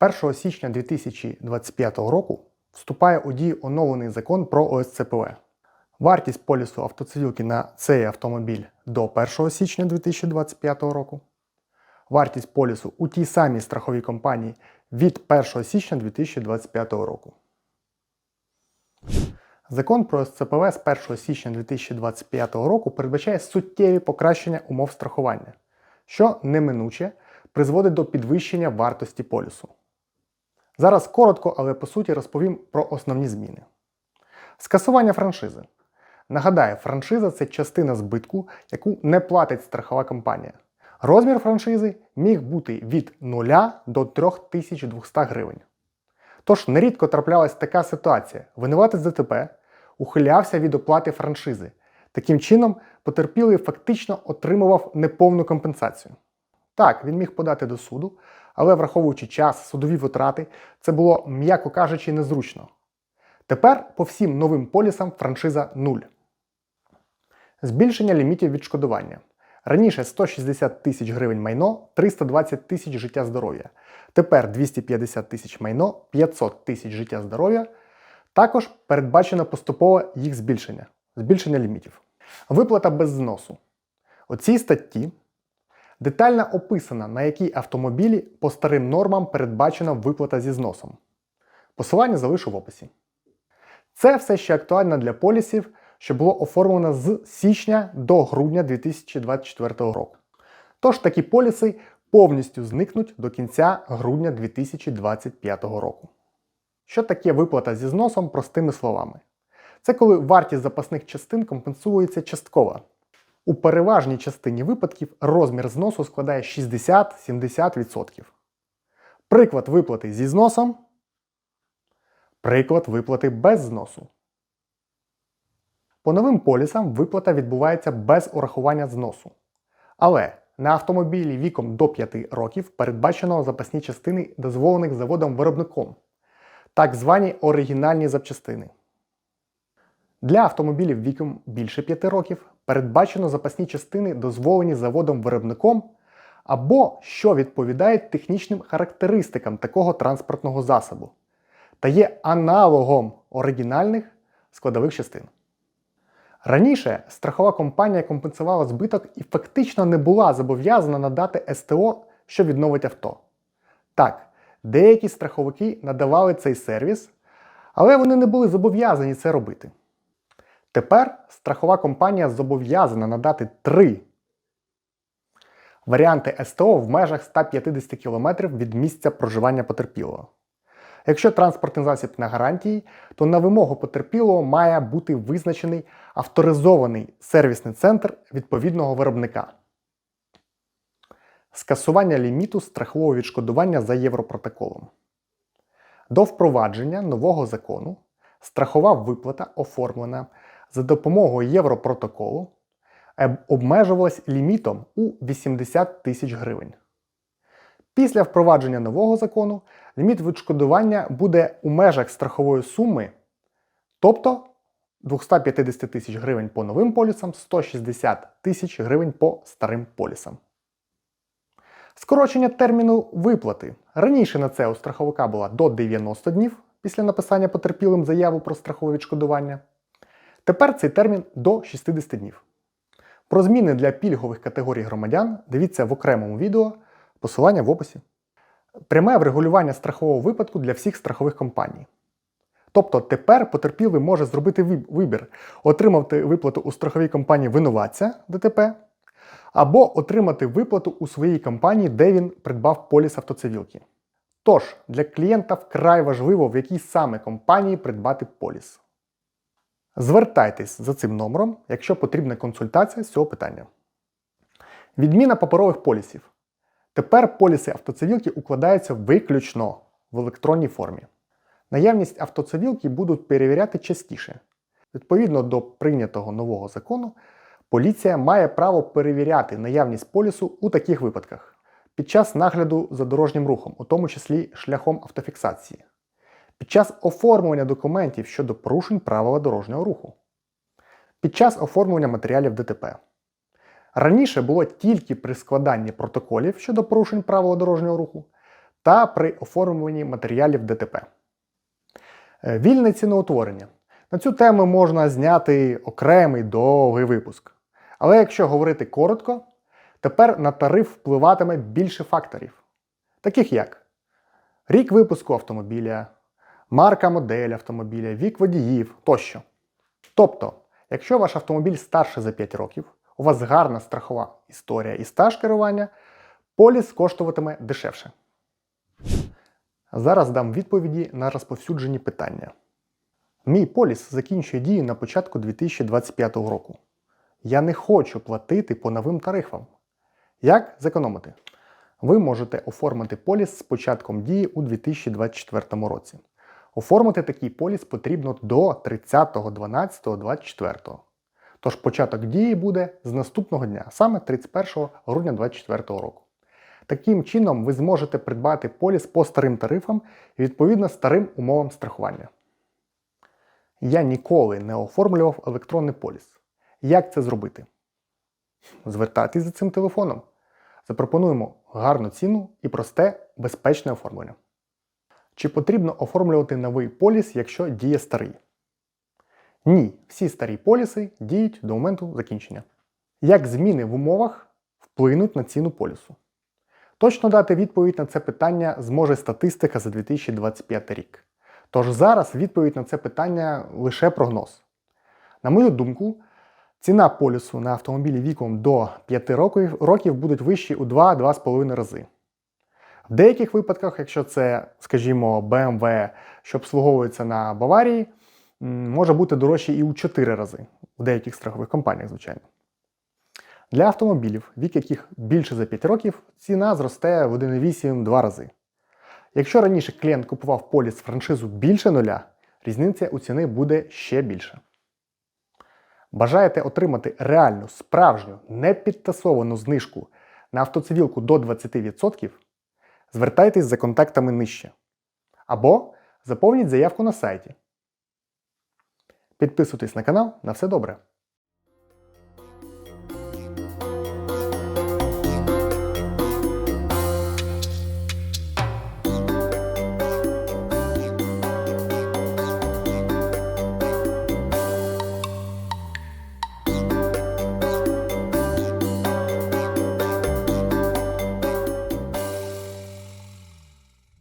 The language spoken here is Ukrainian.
1 січня 2025 року вступає у дію оновлений закон про ОСЦПВ. Вартість полісу автоцивілки на цей автомобіль до 1 січня 2025 року. Вартість полісу у тій самій страховій компанії від 1 січня 2025 року. Закон про СЦПВ з 1 січня 2025 року передбачає суттєві покращення умов страхування, що неминуче призводить до підвищення вартості полісу. Зараз коротко, але по суті розповім про основні зміни. Скасування франшизи. Нагадаю, франшиза це частина збитку, яку не платить страхова компанія. Розмір франшизи міг бути від 0 до 3200 гривень. Тож нерідко траплялась така ситуація: винуватець ДТП ухилявся від оплати франшизи. Таким чином, потерпілий фактично отримував неповну компенсацію. Так, він міг подати до суду, але враховуючи час, судові витрати, це було, м'яко кажучи, незручно. Тепер по всім новим полісам франшиза 0. Збільшення лімітів відшкодування. Раніше 160 тисяч гривень майно, 320 тисяч життя здоров'я. Тепер 250 тисяч майно, 500 тисяч життя здоров'я. Також передбачено поступове їх збільшення, збільшення лімітів. Виплата без зносу. У цій статті детально описано, на якій автомобілі по старим нормам передбачена виплата зі зносом. Посилання залишу в описі. Це все ще актуально для полісів, що було оформлено з січня до грудня 2024 року. Тож такі поліси повністю зникнуть до кінця грудня 2025 року. Що таке виплата зі зносом простими словами? Це коли вартість запасних частин компенсується частково. У переважній частині випадків розмір зносу складає 60-70%. Приклад виплати зі зносом. Приклад виплати без зносу. По новим полісам виплата відбувається без урахування зносу. Але на автомобілі віком до 5 років передбачено запасні частини, дозволених заводом-виробником, так звані оригінальні запчастини. Для автомобілів віком більше 5 років передбачено запасні частини, дозволені заводом-виробником, або що відповідають технічним характеристикам такого транспортного засобу, та є аналогом оригінальних складових частин. Раніше страхова компанія компенсувала збиток і фактично не була зобов'язана надати СТО, що відновить авто. Так, деякі страховики надавали цей сервіс, але вони не були зобов'язані це робити. Тепер страхова компанія зобов'язана надати три варіанти СТО в межах 150 км від місця проживання потерпілого. Якщо транспортний засіб на гарантії, то на вимогу потерпілого має бути визначений авторизований сервісний центр відповідного виробника. Скасування ліміту страхового відшкодування за Європротоколом. До впровадження нового закону страхова виплата оформлена за допомогою Європротоколу обмежувалась лімітом у 80 тисяч гривень. Після впровадження нового закону ліміт відшкодування буде у межах страхової суми, тобто 250 тисяч гривень по новим полісам, 160 тисяч гривень по старим полісам. Скорочення терміну виплати. Раніше на це у страховика була до 90 днів після написання потерпілим заяву про страхове відшкодування. Тепер цей термін до 60 днів. Про зміни для пільгових категорій громадян дивіться в окремому відео, посилання в описі. Пряме врегулювання страхового випадку для всіх страхових компаній. Тобто тепер потерпілий може зробити вибір, отримати виплату у страховій компанії винуватця ДТП, або отримати виплату у своїй компанії, де він придбав поліс автоцивілки. Тож, для клієнта вкрай важливо, в якій саме компанії придбати поліс. Звертайтесь за цим номером, якщо потрібна консультація з цього питання. Відміна паперових полісів. Тепер поліси автоцивілки укладаються виключно в електронній формі. Наявність автоцивілки будуть перевіряти частіше. Відповідно до прийнятого нового закону, поліція має право перевіряти наявність полісу у таких випадках під час нагляду за дорожнім рухом, у тому числі шляхом автофіксації, під час оформлення документів щодо порушень правила дорожнього руху, під час оформлення матеріалів ДТП. Раніше було тільки при складанні протоколів щодо порушень правил дорожнього руху та при оформленні матеріалів ДТП. Е, Вільне ціноутворення. На цю тему можна зняти окремий довгий випуск. Але якщо говорити коротко, тепер на тариф впливатиме більше факторів, таких як рік випуску автомобіля, марка модель автомобіля, вік водіїв тощо. Тобто, якщо ваш автомобіль старше за 5 років, у вас гарна страхова історія і стаж керування, поліс коштуватиме дешевше. Зараз дам відповіді на розповсюджені питання. Мій поліс закінчує дію на початку 2025 року. Я не хочу платити по новим тарифам. Як зекономити? Ви можете оформити поліс з початком дії у 2024 році. Оформити такий поліс потрібно до 30.12.24. Тож початок дії буде з наступного дня, саме 31 грудня 2024 року. Таким чином, ви зможете придбати поліс по старим тарифам і відповідно старим умовам страхування. Я ніколи не оформлював електронний поліс. Як це зробити? Звертайтесь за цим телефоном. Запропонуємо гарну ціну і просте, безпечне оформлення. Чи потрібно оформлювати новий поліс, якщо діє старий? Ні, всі старі поліси діють до моменту закінчення. Як зміни в умовах вплинуть на ціну полісу? Точно дати відповідь на це питання зможе статистика за 2025 рік. Тож зараз відповідь на це питання лише прогноз. На мою думку, ціна полісу на автомобілі віком до 5 років, років будуть вищі у 2-2,5 рази. В деяких випадках, якщо це, скажімо, BMW, що обслуговується на Баварії, може бути дорожче і у 4 рази в деяких страхових компаніях, звичайно. Для автомобілів, вік яких більше за 5 років, ціна зросте в 1,8-2 рази. Якщо раніше клієнт купував поліс франшизу більше нуля, різниця у ціни буде ще більше. Бажаєте отримати реальну, справжню, непідтасовану знижку на автоцивілку до 20%? Звертайтесь за контактами нижче. Або заповніть заявку на сайті. Підписуйтесь на канал на все добре.